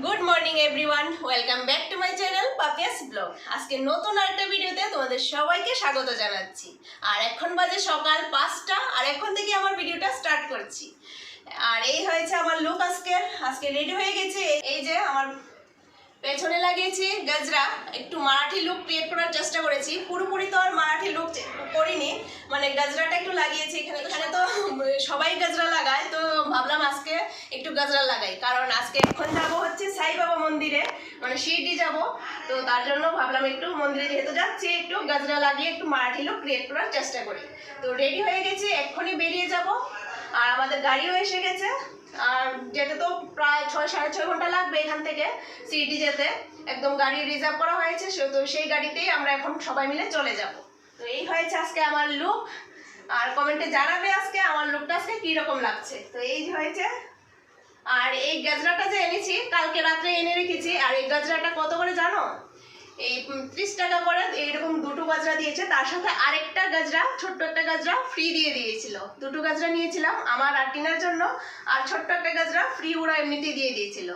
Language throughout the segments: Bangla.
Good morning everyone welcome back to my channel Papia's vlog আজকে নতুন আরেকটা ভিডিওতে তোমাদের সবাইকে স্বাগত জানাচ্ছি। আর এখন বাজে সকাল পাঁচটা, আর এখন থেকে আমার ভিডিওটা স্টার্ট করছি। আর এই হয়েছে আমার লুক আজকে আজকে রেডি হয়ে গেছে। এই যে আমার পেছনে লাগিয়েছি গজরা, একটু মারাঠি লুক ক্রিয়েট করার চেষ্টা করেছি। পুরোপুরি তো আর মারাঠি লুক করিনি মানে গজরাটা একটু লাগিয়েছি এখানে। এখানে তো সবাই গজরা লাগায়, তো ভাবলাম আজকে একটু গজরা লাগাই। কারণ আজকে এখন যাব হচ্ছে সাই বাবা মন্দিরে মানে শিরডি যাব। তো তার জন্য ভাবলাম একটু মন্দিরে যেহেতু যাচ্ছি, একটু গজরা লাগিয়ে একটু মারাঠি লুক ক্রিয়েট করার চেষ্টা করি। তো রেডি হয়ে গেছি, এক্ষুনি বেরিয়ে যাব। আর আমাদের গাড়িও এসে গেছে। আর যেতে তো প্রায় ছয়, সাড়ে ছয় ঘণ্টা লাগবে এখান থেকে সিটি যেতে। একদম গাড়ি রিজার্ভ করা হয়েছে তো সেই গাড়িতেই আমরা এখন সবাই মিলে চলে যাব। তো এই হয়েছে আজকে আমার লুক আর কমেন্টে জানাবে আজকে আমার লুকটা আজকে কীরকম লাগছে। তো এই হয়েছে। আর এই গাজরাটা যে এনেছি, কালকে রাত্রে এনে রেখেছি। আর এই গাজরাটা কত করে জানো? এই ত্রিশ টাকা করে এইরকম দুটো গাজরা দিয়েছে। তার সাথে আরেকটা গাজরা, ছোট্ট একটা গাজরা ফ্রি দিয়ে দিয়েছিল। দুটো গাজরা নিয়েছিলাম আমার আর টিনার জন্য, আর ছোট্ট একটা গাজরা ফ্রি ওরা এমনিতেই দিয়ে দিয়েছিল।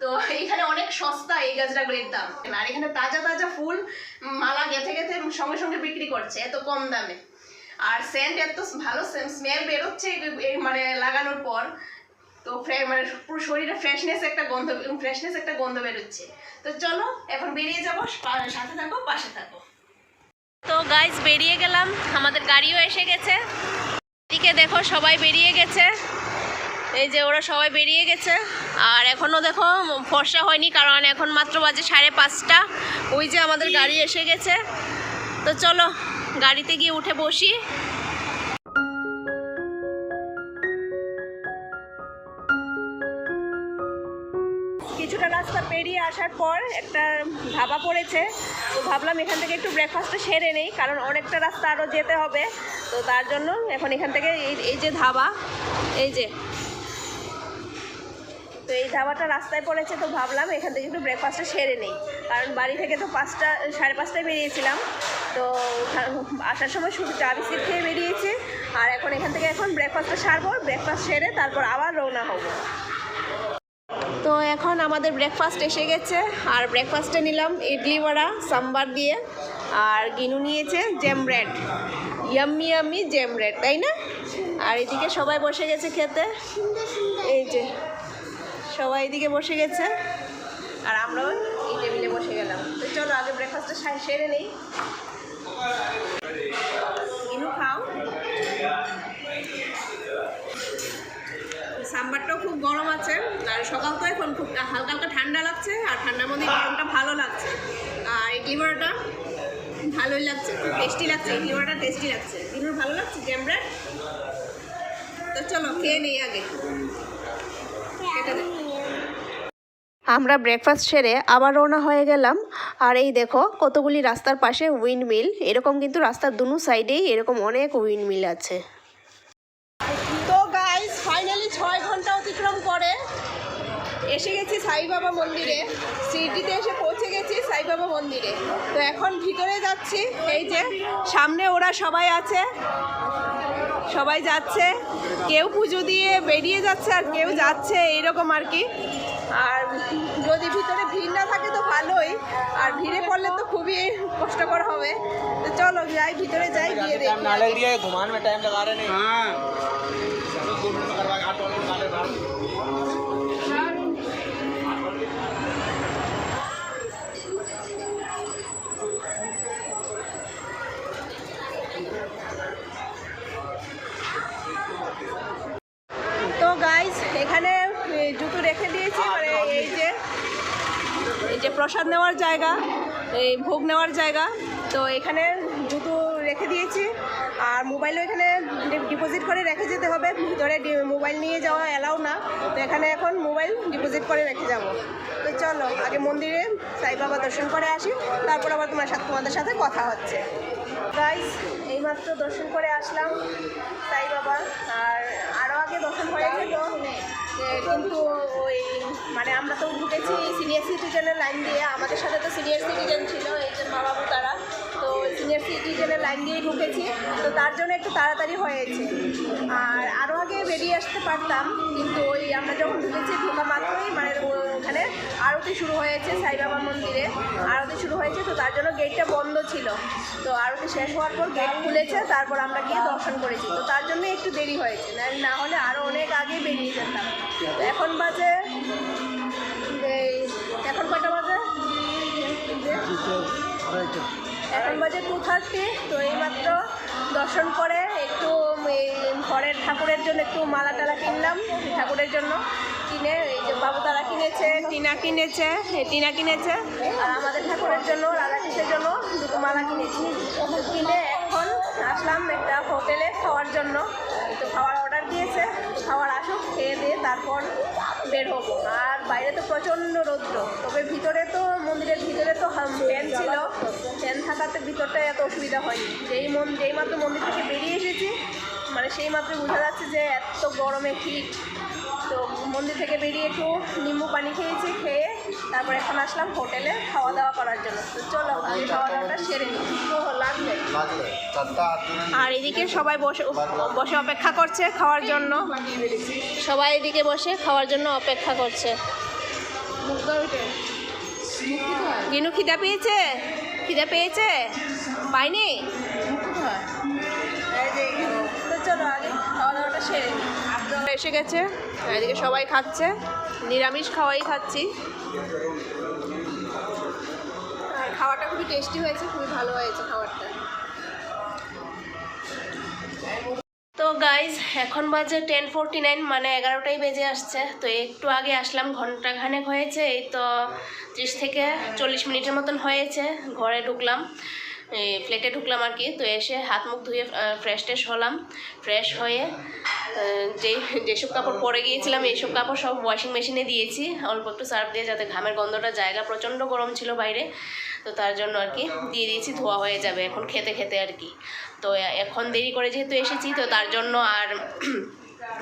তো এখানে অনেক সস্তা এই গাজরাগুলির দাম। আর এখানে তাজা তাজা ফুল মালা গেথে গেথে সঙ্গে সঙ্গে বিক্রি করছে, এত কম দামে। আর সেন্ট এত ভালো স্মেল বেরোচ্ছে মানে লাগানোর পর। তো মানে পুরো শরীরে ফ্রেশনেস একটা গন্ধ ফ্রেশনেস একটা গন্ধ বেরোচ্ছে। তো চলো, এখন বেরিয়ে যাব সাথে থাকো, পাশে থাকো। তো গাইজ বেরিয়ে গেলাম। আমাদের গাড়িও এসে গেছে। এদিকে দেখো, সবাই বেরিয়ে গেছে। এই যে ওরা সবাই বেরিয়ে গেছে। আর এখনও দেখো, ফর্সা হয়নি, কারণ এখন মাত্র বাজে সাড়ে পাঁচটা। ওই যে আমাদের গাড়ি এসে গেছে। তো চলো, গাড়িতে গিয়ে উঠে বসি। কিছুটা রাস্তা পেরিয়ে আসার পর একটা ধাবা পড়েছে। তো ভাবলাম এখান থেকে একটু ব্রেকফাস্টটা সেরে নেই, কারণ অনেকটা রাস্তা আরও যেতে হবে। তো তার জন্য এখন এখান থেকে এই এই যে ধাবা, এই যে। তো এই ধাবাটা রাস্তায় পড়েছে, তো ভাবলাম এখান থেকে একটু ব্রেকফাস্টটা সেরে নেই। কারণ বাড়ি থেকে তো পাঁচটা, সাড়ে পাঁচটায় বেরিয়েছিলাম। তো আসার সময় শুধু চা বিস্কিট খেয়ে বেরিয়েছি। আর এখন এখান থেকে এখন ব্রেকফাস্টটা সারবো ব্রেকফাস্ট সেরে তারপর আবার রওনা হব। তো এখন আমাদের ব্রেকফাস্ট এসে গেছে। আর ব্রেকফাস্টে নিলাম ইডলি বড়া, সাম্বার দিয়ে, আর গিনু নিয়েছে jam bread yummy yummy jam bread তাই না? আর এদিকে সবাই বসে গেছে খেতে। এই যে, সবাই এদিকে বসে গেছে। আর আমরাও এই টেবিলে বসে গেলাম। তো চলো, আগে ব্রেকফাস্টটা সেরে নেই গিনু খাও সাম্বারটাও খুব গরম আছে আর সকাল তো এখন খুব হালকা হালকা ঠান্ডা লাগছে, আর ঠান্ডার মধ্যে গরমটা ভালো লাগছে। আর ইডলি বড়াটা ভালোই লাগছে, খুব টেস্টি লাগছে ইডলি বড়াটা টেস্টি লাগছে। দিনুর ভালো লাগছে জ্যামরা তো চলো, খেয়ে নেই আগে। আমরা ব্রেকফাস্ট সেরে আবার রওনা হয়ে গেলাম। আর এই দেখো, কতগুলি রাস্তার পাশে উইন্ড মিল এরকম কিন্তু রাস্তার দুনো সাইডেই এরকম অনেক উইন্ড মিল আছে তো গাইস ফাইনালি ছয় ঘণ্টা অতিক্রম করে এসে গেছি সাইবাবা মন্দিরে সিটিতে এসে পৌঁছে গেছি সাইবাবা মন্দিরে তো এখন ভিতরে যাচ্ছি এই যে সামনে ওরা সবাই আছে সবাই যাচ্ছে কেউ পুজো দিয়ে বেরিয়ে যাচ্ছে আর কেউ যাচ্ছে এইরকম আর কি আর যদি ভিতরে ভিড় না থাকে তো ভালোই আর ভিড়ে পড়লে তো খুবই কষ্টকর হবে তো চলো যাই ভিতরে যাই গিয়ে দেখি টাইম যে প্রসাদ নেওয়ার জায়গা, এই ভোগ নেওয়ার জায়গা, তো এখানে জুতো রেখে দিয়েছি। আর মোবাইলও এখানে ডিপোজিট করে রেখে যেতে হবে। ভিতরে মোবাইল নিয়ে যাওয়া অ্যালাউ না। তো এখানে এখন মোবাইল ডিপোজিট করে রেখে যাব। তো চলো, আগে মন্দিরে সাই বাবা দর্শন করে আসি। তারপর আবার তোমার সাথে তোমাদের সাথে কথা হচ্ছে। গাইস এইমাত্র দর্শন করে আসলাম সাই বাবা। আর আরও আগে দর্শন হয়েছে তো। কিন্তু ওই মানে আমরা তো ঢুকেছি সিনিয়র সিটিজেনের লাইন দিয়ে। আমাদের সাথে তো সিনিয়র সিটিজেন ছিল, এই যে মা বাবু তারা। তো সিনিয়র সিটিজেনের লাইন দিয়েই ঢুকেছি। তো তার জন্য একটু তাড়াতাড়ি হয়েছে। আর আরও আগে বেরিয়ে আসতে পারতাম, কিন্তু ওই আমরা যখন ঢুকেছি ঢোকা মাত্রই মানে ওখানে আরতি শুরু হয়েছে সাই বাবা মন্দিরে। আরতি শুরু হয়েছে তো তার জন্য গেটটা বন্ধ ছিল। তো আরতি শেষ হওয়ার পর গেট খুলেছে তারপর আমরা গিয়ে দর্শন করেছি। তো তার জন্য একটু দেরি হয়েছে না হলে আরও অনেক আগেই বেরিয়ে যেতাম। এখন বাজে এই, এখন কটা বাজে? এখন বাজে টু থার্টি তো এইমাত্র দর্শন করে একটু ঘরের ঠাকুরের জন্য একটু মালা টালা কিনলাম ঠাকুরের জন্য। কিনে, এই যে বাবু তারা কিনেছে, টিনা কিনেছে টিনা কিনেছে। আর আমাদের ঠাকুরের জন্য রাধাকৃষ্ণের জন্য দুটো মালা কিনেছি। কিনে এখন আসলাম একটা হোটেলে খাওয়ার জন্য। তো খাওয়ার অর্ডার দিয়েছে, খাওয়ার আসুক, খেয়ে দিয়ে তারপর বের হব। আর বাইরে তো প্রচণ্ড রৌদ্র, তবে ভিতরে তো, মন্দিরের ভিতরে তো ফ্যান ছিল। ফ্যান থাকাতে ভিতরটা এত অসুবিধা হয়নি। যেই মন যেই মাত্র মন্দির থেকে বেরিয়ে এসেছি মানে সেই মাত্র বোঝা যাচ্ছে যে এত গরমে তো মন্দির থেকে বেরিয়ে একটু নিম্বু পানি খেয়েছি খেয়ে তারপর এখন আসলাম হোটেলে খাওয়া দাওয়া করার জন্য। তো চলো আমি খাওয়া দাওয়াটা সেরে নিই। লাগবে। আর এদিকে সবাই বসে বসে অপেক্ষা করছে খাওয়ার জন্য। সবাই এদিকে বসে খাওয়ার জন্য অপেক্ষা করছে। গিনু খিদা পেয়েছে? খিদা পেয়েছে? পাইনি? এসে গেছে, এদিকে সবাই খাচ্ছে, নিরামিষ খাওয়াই খাচ্ছি। আর খাওয়াটা খুবই টেস্টি হয়েছে, খুবই ভালো হয়েছে খাবারটা তো গাইজ এখন বাজে টেন ফোরটি নাইন মানে এগারোটাই বেজে আসছে। তো একটু আগে আসলাম ঘণ্টা খানেক হয়েছে, এই তো ত্রিশ থেকে চল্লিশ মিনিটের মতন হয়েছে, ঘরে ঢুকলাম। ফ্ল্যাটে ঢুকলাম আর কি। তো এসে হাত মুখ ধুয়ে ফ্রেশ ট্রেশ হলাম। ফ্রেশ হয়ে যেই যেসব কাপড় পরে গিয়েছিলাম, এইসব কাপড় সব ওয়াশিং মেশিনে দিয়েছি। অল্প একটু সার্ফ দিয়ে যাতে ঘামের গন্ধটা, জায়গা প্রচণ্ড গরম ছিল বাইরে। তো তার জন্য আর কি দিয়ে দিয়েছি, ধোয়া হয়ে যাবে এখন খেতে খেতে আর কি। তো এখন দেরি করে যেহেতু এসেছি, তো তার জন্য আর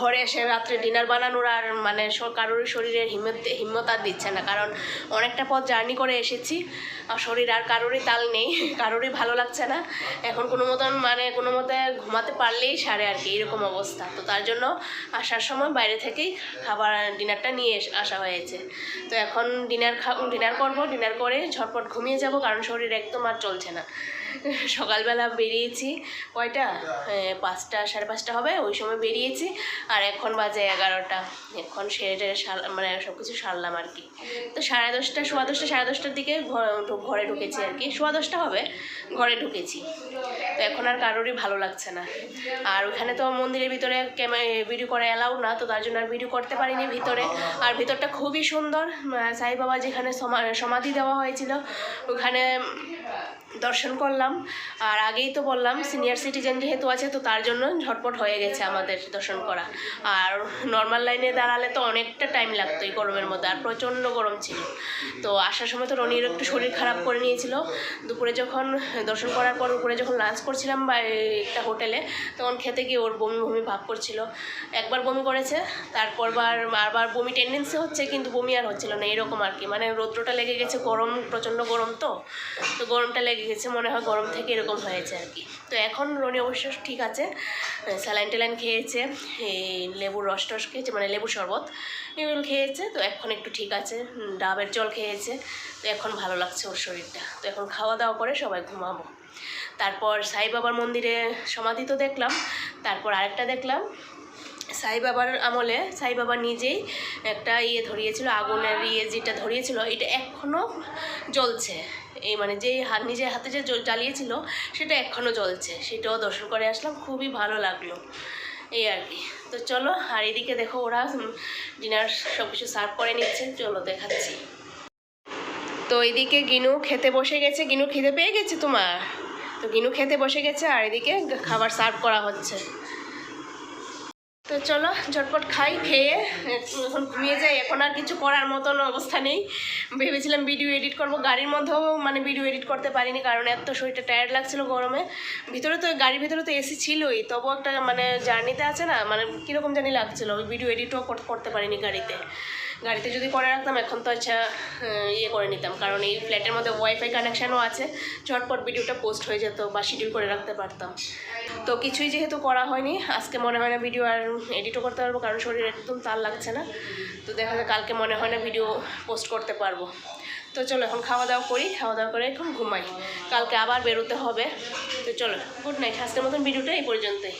ঘরে এসে রাত্রে ডিনার বানানোর আর মানে কারোর শরীরের হিম্মত হিম্মত আর দিচ্ছে না। কারণ অনেকটা পথ জার্নি করে এসেছি। আর শরীর আর কারোরই তাল নেই, কারোরই ভালো লাগছে না। এখন কোনো মতন মানে কোনো মতে ঘুমাতে পারলেই সারে আর কি, এরকম অবস্থা। তো তার জন্য আসার সময় বাইরে থেকেই খাবার ডিনারটা নিয়ে আসা হয়েছে। তো এখন ডিনার খা ডিনার করব ডিনার করে ঝটপট ঘুমিয়ে যাব, কারণ শরীর একদম আর চলছে না। সকালবেলা বেরিয়েছি, কয়টা? পাঁচটা, সাড়ে পাঁচটা হবে, ওই সময় বেরিয়েছি, আর এখন বাজে এগারোটা। এখন সেরে সার মানে সব কিছু সারলাম আর কি। তো সাড়ে দশটা, সোয়া দশটা, সাড়ে দশটার দিকে ঘরে ঢুকেছি আর কি। সোয়া দশটা হবে, ঘরে ঢুকেছি। তো এখন আর কারোরই ভালো লাগছে না। আর ওখানে তো মন্দিরের ভিতরে ভিডিও করা এলাও না, তো তার জন্য আর ভিডিও করতে পারিনি ভিতরে। আর ভিতরটা খুবই সুন্দর সাই বাবা যেখানে সমা- সমাধি দেওয়া হয়েছিল, ওখানে দর্শন করলাম। আর আগেই তো বললাম সিনিয়র সিটিজেন যেহেতু আছে, তো তার জন্য ঝটপট হয়ে গেছে আমাদের দর্শন করা। আর নর্মাল লাইনে দাঁড়ালে তো অনেকটা টাইম লাগতো এই গরমের মধ্যে, আর প্রচণ্ড গরম ছিল। তো আসার সময় তো রনির একটু শরীর খারাপ করে নিয়েছিল। দুপুরে যখন দর্শন করার পর উপরে যখন লাঞ্চ করছিলাম বা একটা হোটেলে তখন খেতে গিয়ে ওর বমি বমি ভাব করছিল। একবার বমি করেছে, তারপর বার, বারবার বমি টেন্ডেন্সি হচ্ছে, কিন্তু বমি আর হচ্ছিল না, এরকম আর কি। মানে রৌদ্রটা লেগে গেছে, গরম, প্রচণ্ড গরম তো। তো গরমটা লেগে গেছে মনে হয় গরম থেকে এরকম হয়েছে আর কি। তো এখন রনি অবশ্য ঠিক আছে স্যালাইন টেলাইন খেয়েছে এই লেবুর রস টস খেয়েছে মানে লেবুর শরবত এগুলো খেয়েছে, তো এখন একটু ঠিক আছে ডাবের জল খেয়েছে, তো এখন ভালো লাগছে ওর শরীরটা। তো এখন খাওয়া দাওয়া করে সবাই ঘুমাবো। তারপর সাই বাবার মন্দিরে সমাধি তো দেখলাম, তারপর আরেকটা দেখলাম, সাই বাবার আমলে, সাই বাবা নিজেই একটা ইয়ে ধরিয়েছিল, আগুনের ইয়ে যেটা ধরিয়েছিল, এটা এখনও জ্বলছে। এই মানে যে হাত, নিজের হাতে যে জ্বল- জ্বালিয়েছিল, সেটা এখনও জ্বলছে। সেটাও দর্শন করে আসলাম, খুবই ভালো লাগল। এই আর কি। তো চলো, আর এদিকে দেখো ওরা ডিনার সব কিছু সার্ভ করে নিচ্ছে। চলো দেখাচ্ছি। তো এদিকে গিনু খেতে বসে গেছে। গিনু খেতে পেয়ে গেছে তোমার? তো গিনু খেতে বসে গেছে, আর এদিকে খাবার সার্ভ করা হচ্ছে। তো চলো, ঝটপট খাই, খেয়ে, এখন ঘুমিয়ে যাই। এখন আর কিছু করার মতন অবস্থা নেই। ভেবেছিলাম ভিডিও এডিট করব। গাড়ির মধ্যেও মানে ভিডিও এডিট করতে পারিনি, কারণ এত শরীরটা টায়ার্ড লাগছিল গরমে। ভিতরে তো, গাড়ির ভিতরে তো এসি ছিলই। তবুও একটা মানে জার্নিতে আছে না মানে কীরকম জানি লাগছিল। ওই ভিডিও এডিটও করতে পারিনি গাড়িতে। গাড়িতে যদি করে রাখতাম, এখন তো আচ্ছা ইয়ে করে নিতাম। কারণ এই ফ্ল্যাটের মধ্যে ওয়াইফাই কানেকশানও আছে। ঝটপট ভিডিওটা পোস্ট হয়ে যেত বা শিডিউল করে রাখতে পারতাম। তো কিছুই যেহেতু করা হয়নি, আজকে মনে হয় না ভিডিও আর এডিটও করতে পারব, কারণ শরীর একদম তাল লাগছে না। তো দেখা যায় কালকে মনে হয় না ভিডিও পোস্ট করতে পারব। তো চলো, এখন খাওয়া দাওয়া করি খাওয়া দাওয়া করে এখন ঘুমাই। কালকে আবার বেরোতে হবে। তো চলো গুড নাইট আজকের মতন ভিডিওটা এই পর্যন্তই।